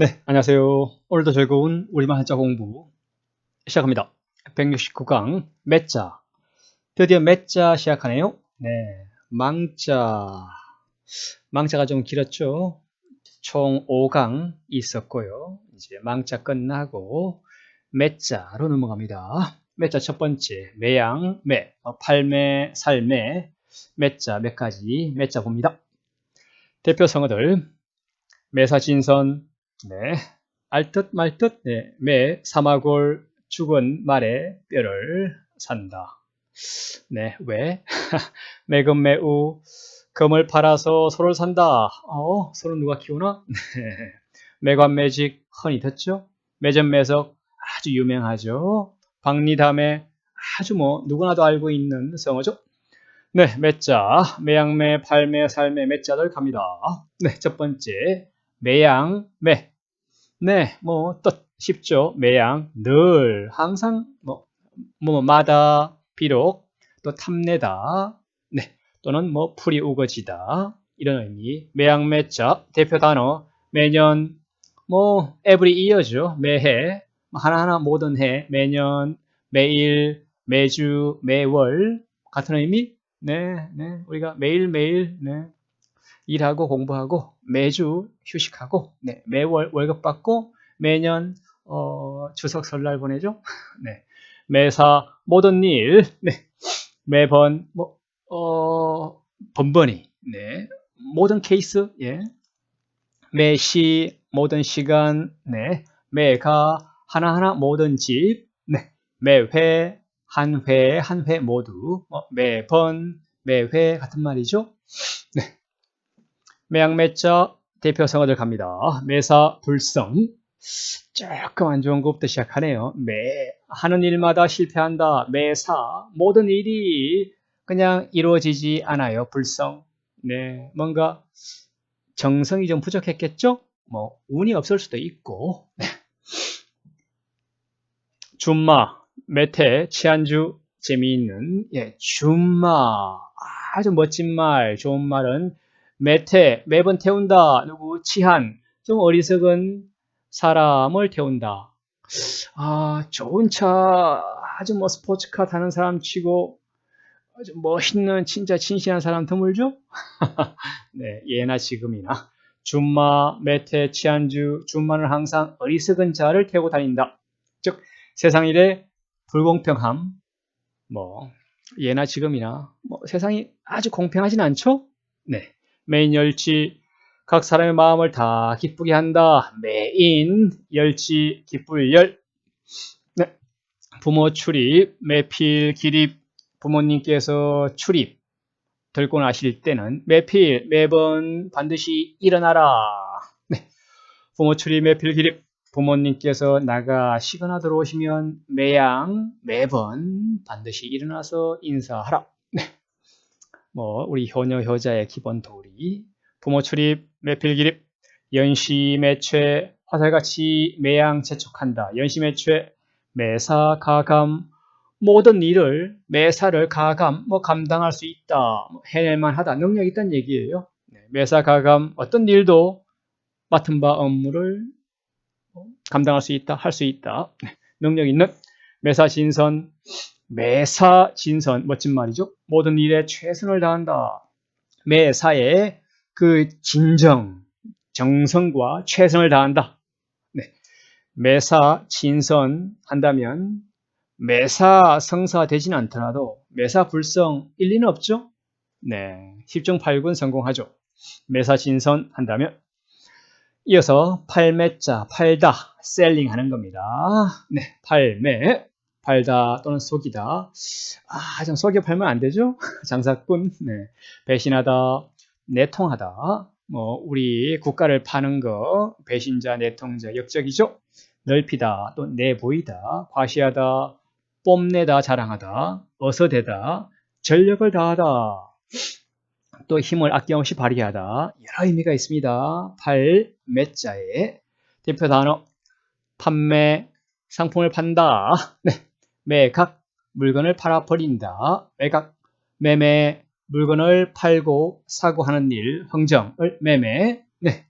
네, 안녕하세요. 오늘도 즐거운 우리말 한자 공부 시작합니다. 169강 매자 드디어 매자 시작하네요. 네, 망자 망자가 좀 길었죠. 총 5강 있었고요. 이제 망자 끝나고 매자로 넘어갑니다. 매자 첫 번째 매양, 매, 어, 팔매, 살매, 매자 몇 가지 매자 봅니다. 대표 성어들 매사진선, 네, 알듯 말듯, 네, 매 사마골 죽은 말에 뼈를 산다. 네, 왜? 매금 매우 금을 팔아서 소를 산다. 어, 소를 누가 키우나? 네. 매관매직 흔히 듣죠? 매점매석 아주 유명하죠. 박리담에 아주 뭐 누구나도 알고 있는 성어죠. 네, 매자, 매양매, 팔매, 살매, 매자들 갑니다. 네, 첫 번째 매양, 매. 네, 뭐, 또 쉽죠. 매양, 늘, 항상, 뭐, 뭐, 마다, 비록, 또 탐내다, 네, 또는 뭐, 풀이 우거지다. 이런 의미. 매양, 매자, 대표 단어, 매년, 뭐, every year죠. 매해, 하나하나 모든 해, 매년, 매일, 매주, 매월, 같은 의미? 네, 네, 우리가 매일매일, 네, 일하고 공부하고 매주 휴식하고 네, 매월 월급 받고 매년 어, 추석 설날 보내죠. 네, 매사 모든 일 네, 매번 뭐 어, 번번이 네, 모든 케이스 예, 매시 모든 시간 네, 매가 하나하나 모든 집 네, 매회 한 회 한 회 모두 뭐, 매번 매회 같은 말이죠. 네. 매양매자 대표 성어들 갑니다. 매사 불성 조금 안 좋은 것부터 시작하네요. 매 하는 일마다 실패한다. 매사 모든 일이 그냥 이루어지지 않아요. 불성. 네, 뭔가 정성이 좀 부족했겠죠? 뭐 운이 없을 수도 있고. 네. 줌마 메테 치안주 재미있는 예, 줌마 아주 멋진 말, 좋은 말은 매태, 매번 태운다. 누구? 치한. 좀 어리석은 사람을 태운다. 아, 좋은 차, 아주 뭐 스포츠카 타는 사람 치고, 아주 멋있는, 진짜 친신한 사람 드물죠? 네, 예나 지금이나. 줌마, 매태, 치안주, 줌마는 항상 어리석은 자를 태우고 다닌다. 즉, 세상 일에 불공평함, 뭐, 예나 지금이나, 뭐, 세상이 아주 공평하진 않죠? 네. 메인 열치 각 사람의 마음을 다 기쁘게 한다. 메인 열치 기쁠 열 네. 부모 출입 매필 기립 부모님께서 출입 들고 나실 때는 매필 매번 반드시 일어나라. 네. 부모 출입 매필 기립 부모님께서 나가시거나 들어오시면 매양 매번 반드시 일어나서 인사하라. 네. 뭐 우리 효녀 효자의 기본 도리, 부모 출입, 매필 기립, 연시 매최, 화살같이 매양 재촉한다. 연시 매최, 매사 가감 모든 일을 매사를 가감 뭐 감당할 수 있다. 뭐 해낼만 하다. 능력 있다는 얘기예요. 네, 매사 가감 어떤 일도 맡은 바 업무를 감당할 수 있다. 할 수 있다. 네, 능력 있는 매사 신선 매사 진선 멋진 말이죠. 모든 일에 최선을 다한다. 매사에 그 진정, 정성과 최선을 다한다. 네. 매사 진선 한다면 매사 성사 되진 않더라도 매사 불성 일리는 없죠. 네. 10중 8군 성공하죠. 매사 진선 한다면 이어서 팔매자 팔다 셀링 하는 겁니다. 네. 팔매 팔다 또는 속이다. 아, 좀 속여 팔면 안 되죠? 장사꾼, 네. 배신하다, 내통하다. 뭐, 우리 국가를 파는 거, 배신자, 내통자, 역적이죠? 넓히다, 또 내보이다, 과시하다, 뽐내다, 자랑하다, 어서대다, 전력을 다하다, 또 힘을 아낌없이 발휘하다. 여러 의미가 있습니다. 팔, 매자의 대표 단어, 판매, 상품을 판다. 네. 매각 물건을 팔아 버린다. 매각 매매 물건을 팔고 사고 하는 일, 흥정을 매매. 네.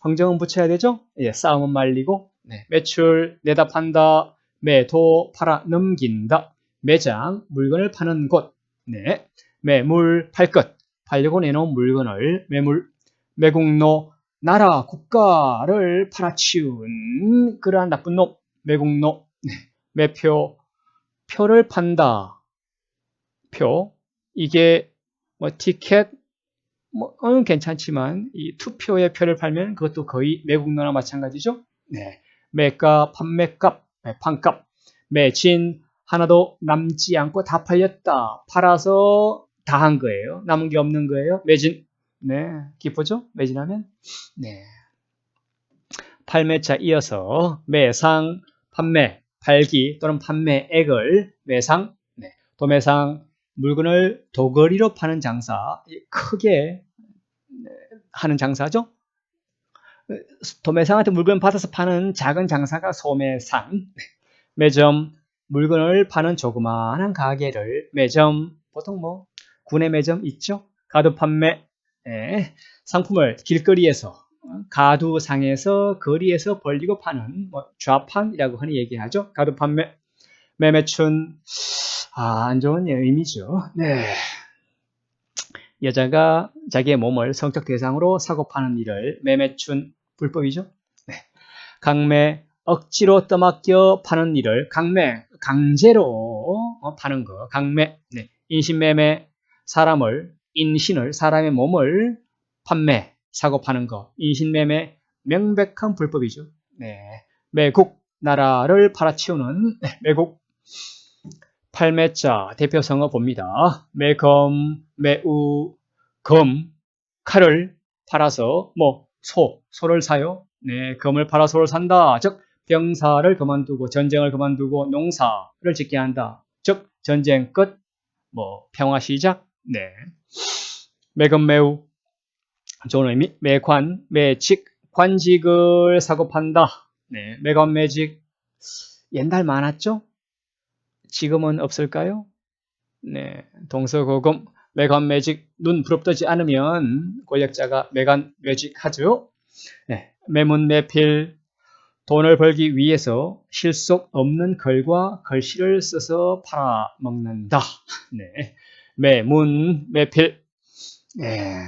황정은 붙여야 되죠? 예, 싸움은 말리고, 네, 매출, 내다 판다, 매도, 팔아, 넘긴다, 매장, 물건을 파는 곳, 네, 매물, 팔 것, 팔려고 내놓은 물건을 매물, 매국노, 나라, 국가를 팔아치운 그러한 나쁜 놈, 매국노, 네, 매표, 표를 판다, 표, 이게 뭐 티켓, 뭐, 어, 괜찮지만, 이 투표의 표를 팔면 그것도 거의 매국노나 마찬가지죠? 네. 매가, 판매값, 네, 판값, 매진, 하나도 남지 않고 다 팔렸다. 팔아서 다 한 거예요. 남은 게 없는 거예요. 매진. 네. 기쁘죠? 매진하면? 네. 팔매자 이어서 매상, 판매, 팔기 또는 판매액을 매상, 네. 도매상, 물건을 도거리로 파는 장사, 크게 하는 장사죠. 도매상한테 물건 받아서 파는 작은 장사가 소매상, 매점, 물건을 파는 조그마한 가게를 매점, 보통 뭐 군내 매점 있죠. 가두 판매, 예, 상품을 길거리에서 가두상에서 거리에서 벌리고 파는 뭐 좌판이라고 흔히 얘기하죠. 가두 판 매, 매매춘, 아, 안 좋은 의미죠. 네. 여자가 자기의 몸을 성적 대상으로 사고 파는 일을 매매춘 불법이죠. 네. 강매, 억지로 떠맡겨 파는 일을 강매, 강제로 어, 파는 거, 강매, 네. 인신매매, 사람을, 인신을, 사람의 몸을 판매, 사고 파는 거, 인신매매, 명백한 불법이죠. 네. 매국, 나라를 팔아치우는 네. 매국, 팔매자 대표성어 봅니다. 매검, 매우, 검, 칼을 팔아서 뭐 소, 소를 사요. 네, 검을 팔아 소를 산다. 즉 병사를 그만두고 전쟁을 그만두고 농사를 짓게 한다. 즉 전쟁 끝, 뭐 평화 시작. 네. 매금 매우 좋은 의미. 매관, 매직, 관직을 사고 판다. 네, 매관 매직 옛날 많았죠? 지금은 없을까요? 네, 동서고금, 매관 매직, 눈 부릅뜨지 않으면 권력자가 매관 매직하죠. 네, 매문 매필, 돈을 벌기 위해서 실속 없는 글과 글씨를 써서 팔아먹는다. 네, 매문 매필. 네,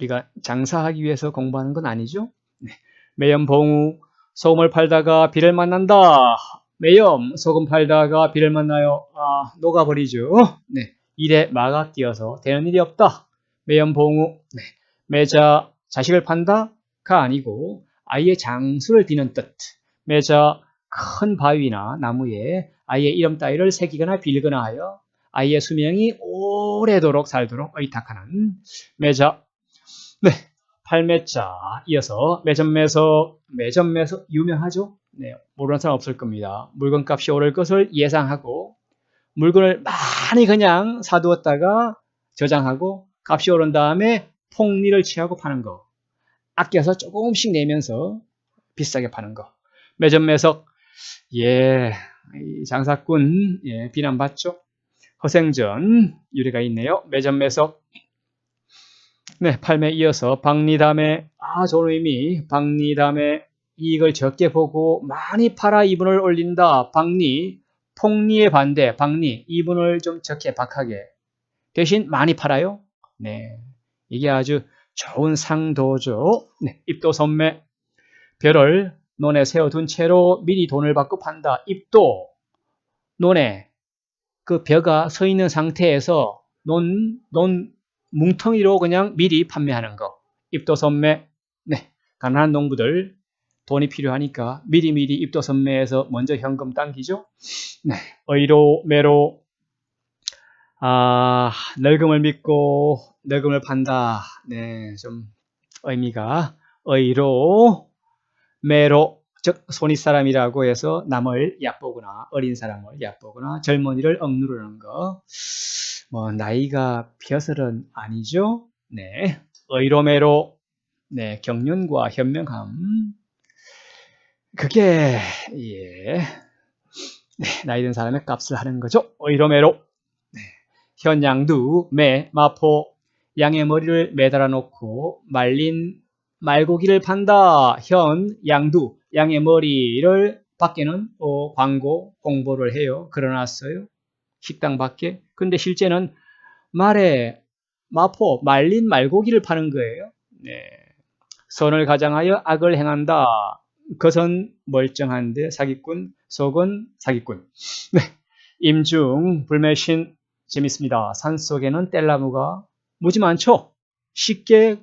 우리가 장사하기 위해서 공부하는 건 아니죠. 네, 매연봉우, 소금을 팔다가 비를 만난다. 매염, 소금 팔다가 비를 만나요. 아, 녹아버리죠. 네. 일에 마가 끼어서 되는 일이 없다. 매염 봉우, 네. 매자, 자식을 판다가 아니고 아이의 장수를 비는 뜻. 매자, 큰 바위나 나무에 아이의 이름 따위를 새기거나 빌거나 하여 아이의 수명이 오래도록 살도록 의탁하는 매자. 네. 팔매자 이어서 매점매서 매점매서 유명하죠. 네, 모르는 사람 없을 겁니다. 물건값이 오를 것을 예상하고 물건을 많이 그냥 사두었다가 저장하고 값이 오른 다음에 폭리를 취하고 파는 거. 아껴서 조금씩 내면서 비싸게 파는 거. 매점 매석 예, 장사꾼 예, 비난받죠. 허생전 유래가 있네요. 매점 매석 네, 팔매 이어서 박리담에 아 좋은 의미 박리담에 이익을 적게 보고 많이 팔아 이분을 올린다. 박리 폭리의 반대 박리 이분을 좀 적게 박하게 대신 많이 팔아요. 네, 이게 아주 좋은 상도죠. 네, 입도 선매 별을 논에 세워둔 채로 미리 돈을 받고 판다. 입도 논에 그 벼가 서 있는 상태에서 논, 논 뭉텅이로 그냥 미리 판매하는 거. 입도 선매. 네. 가난한 농부들 돈이 필요하니까 미리미리 입도 선매해서 먼저 현금 당기죠. 네. 의로, 매로, 아, 널금을 믿고 널금을 판다. 네. 좀 의미가 의로, 매로, 즉 손윗사람이라고 해서 남을 얕보거나 어린 사람을 얕보거나 젊은이를 억누르는 거. 뭐 나이가 벼슬은 아니죠. 네. 의로매로 네, 경륜과 현명함. 그게 예. 네, 나이 든 사람의 값을 하는 거죠. 의로매로. 네. 현양두, 매, 마포, 양의 머리를 매달아 놓고 말린 말고기를 판다. 현, 양두, 양의 머리를 밖에는 어, 광고 홍보를 해요. 걸어놨어요. 식당 밖에. 근데 실제는 말에 마포 말린 말고기를 파는 거예요. 네. 선을 가장하여 악을 행한다. 그것은 멀쩡한데 사기꾼, 속은 사기꾼. 네. 임중, 불매신 재밌습니다. 산 속에는 뗄나무가 무지 많죠? 쉽게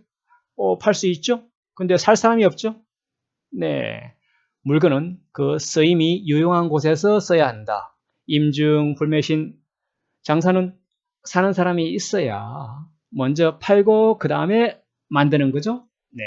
어, 팔 수 있죠? 근데 살 사람이 없죠? 네. 물건은 그 쓰임이 유용한 곳에서 써야 한다. 임중, 불매신, 장사는 사는 사람이 있어야 먼저 팔고 그 다음에 만드는 거죠. 네.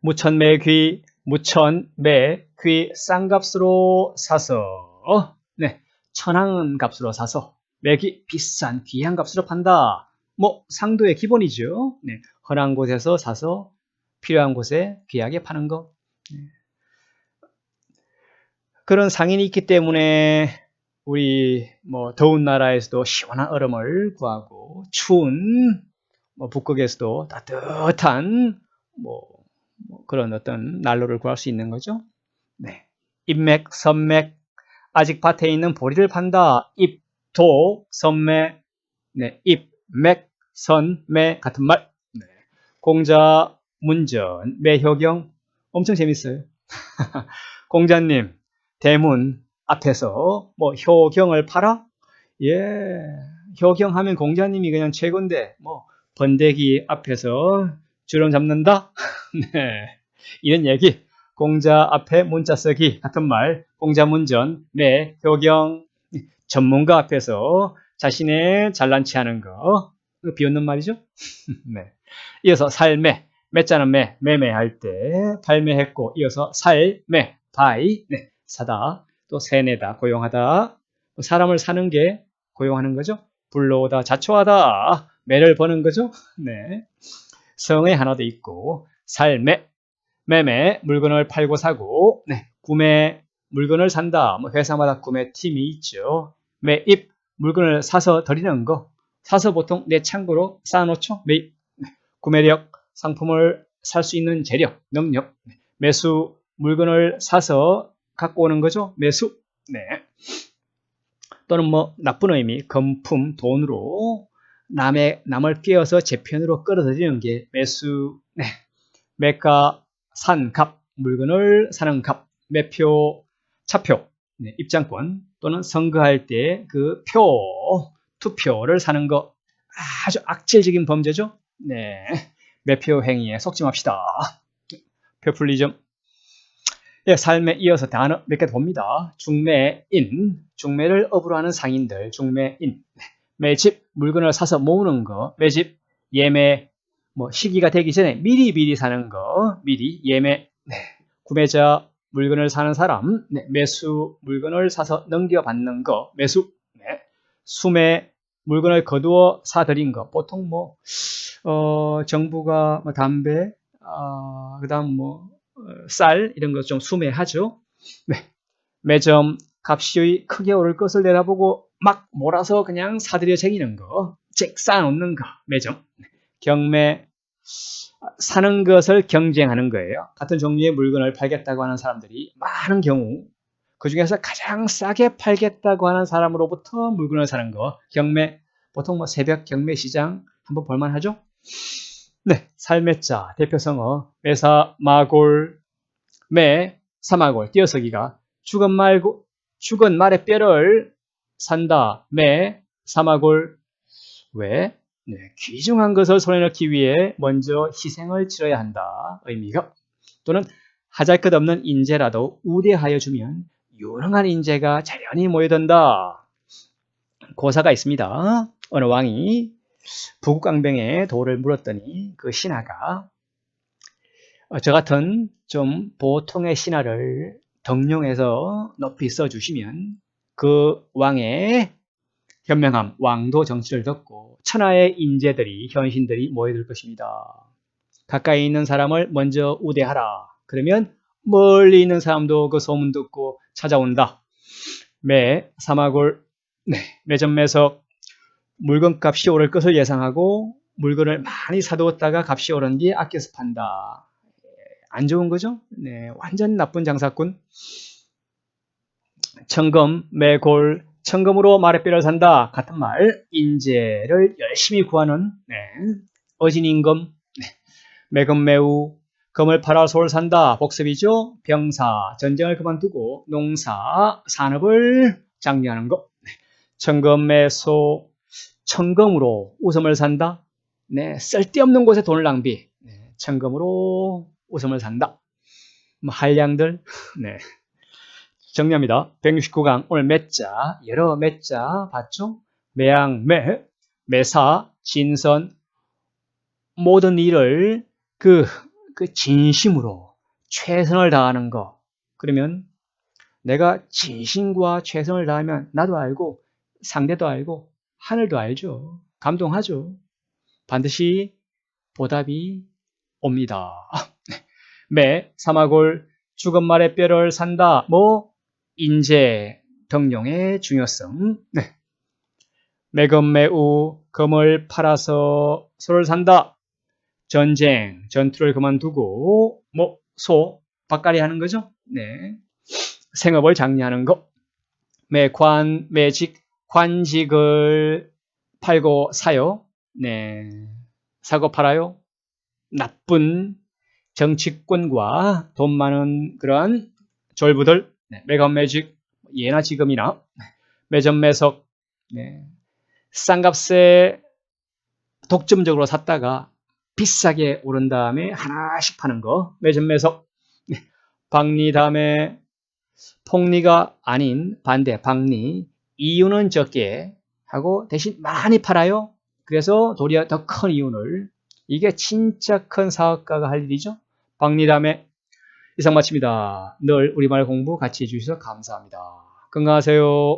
무천매 귀, 무천매 귀 싼 값으로 사서 네. 천한 값으로 사서 매기 비싼 귀한 값으로 판다. 뭐 상도의 기본이죠. 네. 흔한 곳에서 사서 필요한 곳에 귀하게 파는 거. 네. 그런 상인이 있기 때문에 우리 뭐 더운 나라에서도 시원한 얼음을 구하고 추운 뭐 북극에서도 따뜻한 뭐, 뭐 그런 어떤 난로를 구할 수 있는 거죠. 네. 입맥, 선맥, 아직 밭에 있는 보리를 판다. 입, 도, 선매, 네, 입, 맥, 선, 매 같은 말. 네. 공자, 문전, 매효경 엄청 재밌어요. 공자님 대문 앞에서 뭐 효경을 팔아? 예, 효경하면 공자님이 그냥 최고인데 뭐 번데기 앞에서 주름 잡는다? 네, 이런 얘기. 공자 앞에 문자 쓰기 같은 말, 공자 문전, 매, 효경, 전문가 앞에서 자신의 잘난 체 하는 거, 비웃는 말이죠. 네. 이어서 살매, 매자는 매, 매매할 때 발매했고, 이어서 살매, 바이, 네, 사다, 또 세내다, 고용하다. 사람을 사는 게 고용하는 거죠. 불러오다, 자초하다, 매를 버는 거죠. 네. 성의 하나도 있고, 살매, 매매, 물건을 팔고 사고, 네. 구매, 물건을 산다. 뭐 회사마다 구매 팀이 있죠. 매입, 물건을 사서 드리는 거. 사서 보통 내 창고로 쌓아놓죠. 매입, 네. 구매력, 상품을 살 수 있는 재력, 능력. 네. 매수, 물건을 사서 갖고 오는 거죠. 매수. 네. 또는 뭐 나쁜 의미, 금품, 돈으로 남의 남을 끼어서 제 편으로 끌어들이는 게 매수. 네. 매가, 산, 값, 물건을 사는 값, 매표, 차표, 네. 입장권 또는 선거할 때 그 표, 투표를 사는 거 아주 악질적인 범죄죠. 네. 매표 행위에 속지 맙시다. 표풀리즘. 예, 삶에 이어서 단어 몇 개 봅니다. 중매인, 중매를 업으로 하는 상인들, 중매인. 매집, 물건을 사서 모으는 거, 매집, 예매, 뭐 시기가 되기 전에 미리 미리 사는 거, 미리 예매, 네. 구매자, 물건을 사는 사람, 네. 매수, 물건을 사서 넘겨받는 거, 매수, 네. 수매, 물건을 거두어 사들인 거, 보통 뭐, 어, 정부가 뭐 담배, 어, 그 다음 뭐, 쌀 이런 것 좀 수매하죠. 네. 매점 값이 크게 오를 것을 내다보고 막 몰아서 그냥 사들여 쟁이는 거, 잭 쌓아놓는 거, 매점. 경매 사는 것을 경쟁하는 거예요. 같은 종류의 물건을 팔겠다고 하는 사람들이 많은 경우 그 중에서 가장 싸게 팔겠다고 하는 사람으로부터 물건을 사는 거, 경매 보통 뭐 새벽 경매 시장 한번 볼만 하죠? 네, 삶의 자 대표성어 매사 마골 매 사마골 띄어서기가 죽은 말고 죽은 말의 뼈를 산다 매 사마골 왜? 네, 귀중한 것을 손에 넣기 위해 먼저 희생을 치러야 한다 의미가. 또는 하잘 것 없는 인재라도 우대하여 주면 유능한 인재가 자연히 모여든다. 고사가 있습니다. 어느 왕이 부국강병에 돌을 물었더니 그 신하가 어, 저 같은 좀 보통의 신하를 덕용해서 높이 써주시면 그 왕의 현명함, 왕도 정치를 듣고 천하의 인재들이, 현신들이 모여들 것입니다. 가까이 있는 사람을 먼저 우대하라. 그러면 멀리 있는 사람도 그 소문 듣고 찾아온다. 매, 사막을, 네, 매점매석, 물건값이 오를 것을 예상하고 물건을 많이 사두었다가 값이 오른 뒤에 아껴서 판다. 안 좋은 거죠? 네, 완전 나쁜 장사꾼. 청금, 매골, 청금으로 마랫배를 산다. 같은 말, 인재를 열심히 구하는 네, 어진임금, 네, 매금 매우, 금을 팔아 소를 산다. 복습이죠. 병사, 전쟁을 그만두고 농사, 산업을 장려하는 것. 네, 청금 매소, 청금으로 웃음을 산다. 네, 쓸데없는 곳에 돈을 낭비. 네, 청금으로 웃음을 산다. 뭐 한량들, 네. 정리합니다. 169강 오늘 매자 여러 매자 봤죠? 매양 매 매사 진선 모든 일을 그, 그 진심으로 최선을 다하는 거 그러면 내가 진심과 최선을 다하면 나도 알고 상대도 알고 하늘도 알죠. 감동하죠. 반드시 보답이 옵니다. 매 사마골 죽은 말의 뼈를 산다. 뭐 인재 등용의 중요성. 네. 매금 매우 금을 팔아서 소를 산다. 전쟁 전투를 그만두고 뭐소 밭갈이 하는 거죠. 네. 생업을 장려하는 것. 매관 매직 관직을 팔고 사요. 네. 사고 팔아요. 나쁜 정치권과 돈 많은 그러한 졸부들, 네, 매കം 매직, 예나 지금이나? 매점 매석, 네, 싼 값에 독점적으로 샀다가 비싸게 오른 다음에 하나씩 파는 거, 매점 매석, 네, 박리 다음에 폭리가 아닌 반대 박리, 이윤은 적게 하고 대신 많이 팔아요. 그래서 도리어 더 큰 이윤을 이게 진짜 큰 사업가가 할 일이죠. 박리담의 이상 마칩니다. 늘 우리말 공부 같이 해주셔서 감사합니다. 건강하세요.